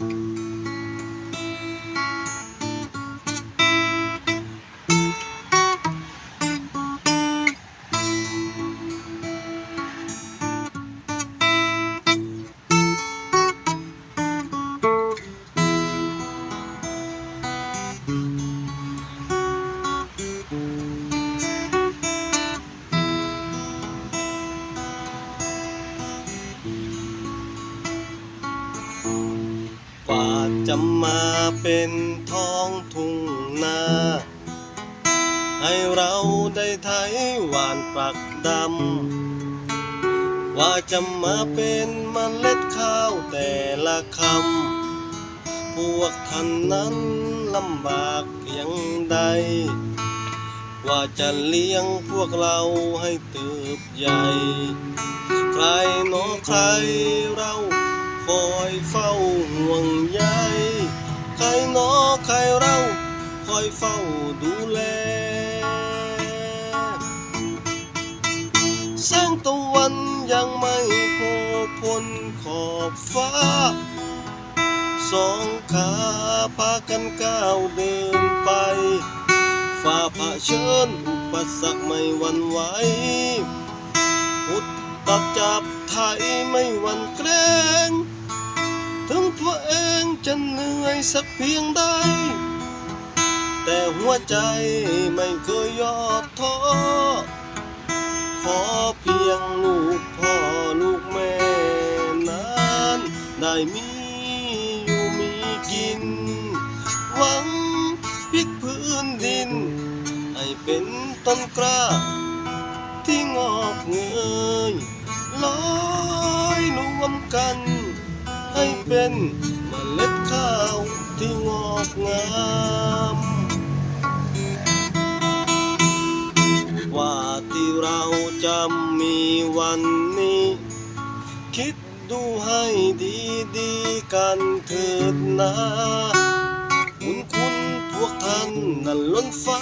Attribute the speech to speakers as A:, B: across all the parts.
A: Thank mm -hmm. you. กว่าจะมาเป็นท้องทุ่งนา ให้เราได้ไถหวานปักดำ ว่าจะมาเป็นมเมล็ดข้าวแต่ละคำ พวกท่านนั้นลำบากเพียงใด ว่าจะเลี้ยงพวกเราให้เติบใหญ่ ใครหนอใครเราคอยเฝ้าห่วง อยเฝ้าดูแล แสงตะวันยังไม่โผล่พ้นขอบฟ้า สองขาพากันก้าวเดินไปฝ่าเผชิญอุปสรรคไม่หวั่นไหวพุดตัดจับไทยไม่หวั่นเกรงถึงตัวเองจะเหนื่อยสักเพียงใด แต่หัวใจไม่เคยย่อท้อ ขอเพียงลูกพ่อลูกแม่นั้น ได้มีอยู่มีกิน หวังพลิกพื้นดิน ให้เป็นต้นกล้า ที่งอกเงยลอยรวมกัน ให้เป็นเมล็ดข้าวที่งอกงาม จะมีวันนี้ คิดดูให้ดีๆกันเถิดนะบุญคุณพวกท่านนั้นล้นฟ้า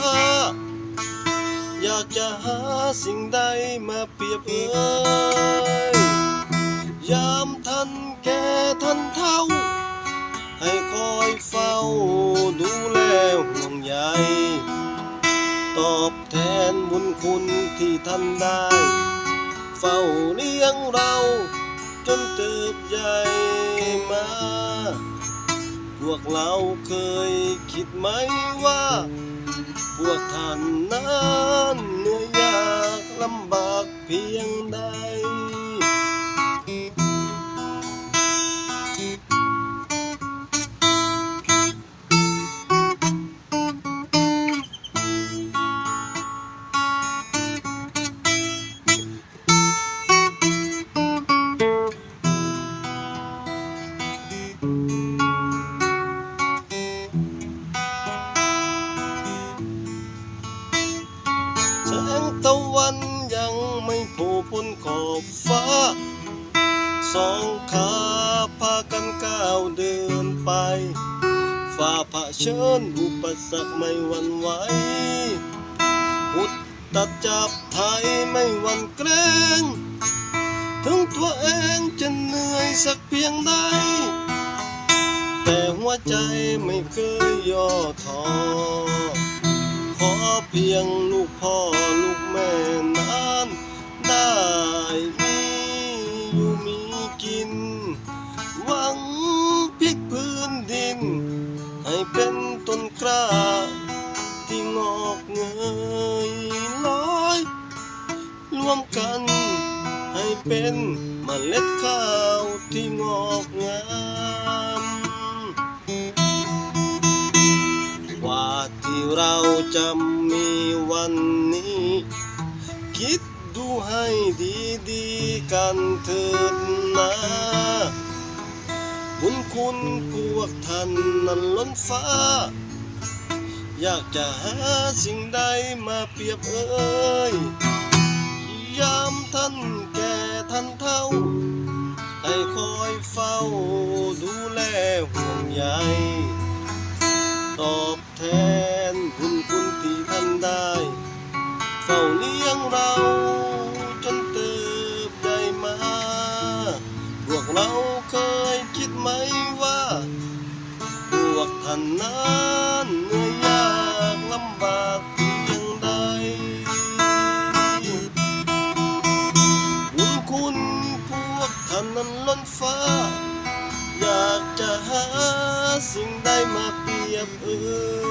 A: อยากจะหาสิ่งใดมาเปรียบเอ่ยยามท่านแก่ท่านเฒ่า ให้คอยเฝ้า ตอบแทนบุญคุณที่ท่านได้ เฝ้าเลี้ยงเราจนเติบใหญ่มา พวกเราเคยคิดไหมว่า พวกท่านนั้นเหนื่อยยากลำบากเพียง ยังไม่ผล่พ้นขอบฟ้า สองขาพากันก้าวเดินไป ฝ่าเชิญอุปสรรคไม่หวั่นไหวพุดตัดจับไทยไม่หวั่นเกรงถึงตัวเองจะเหนื่อยสักเพียงใด แต่หัวใจไม่เคยย่อท้อ ขอเพียงลูกพ่อลูกแม่นั้นได้มีอยู่มีกิน หวังพลิกพื้นดิน ให้เป็นต้นกล้าที่งอกเงยลอยรวมกัน ให้เป็นเมล็ดข้าวที่งอก ให้ดีๆกันเถิดนะบุญคุณพวกท่านนั้นล้นฟ้า อยากจะหาสิ่งใดมาเปรียบเอ่ยยามท่านแก่ท่านเฒ่า ให้คอยเฝ้าดูแลห่วงใยตอบแทนบุญคุณที่ท่านได้ เฝ้าเลี้ยงเรา นานเหนื่อยยากลำบากเพียงใดบุญคุณพวกท่านนั้นล้นฟ้า อยากจะหาสิ่งใดมาเปรียบเอ่ย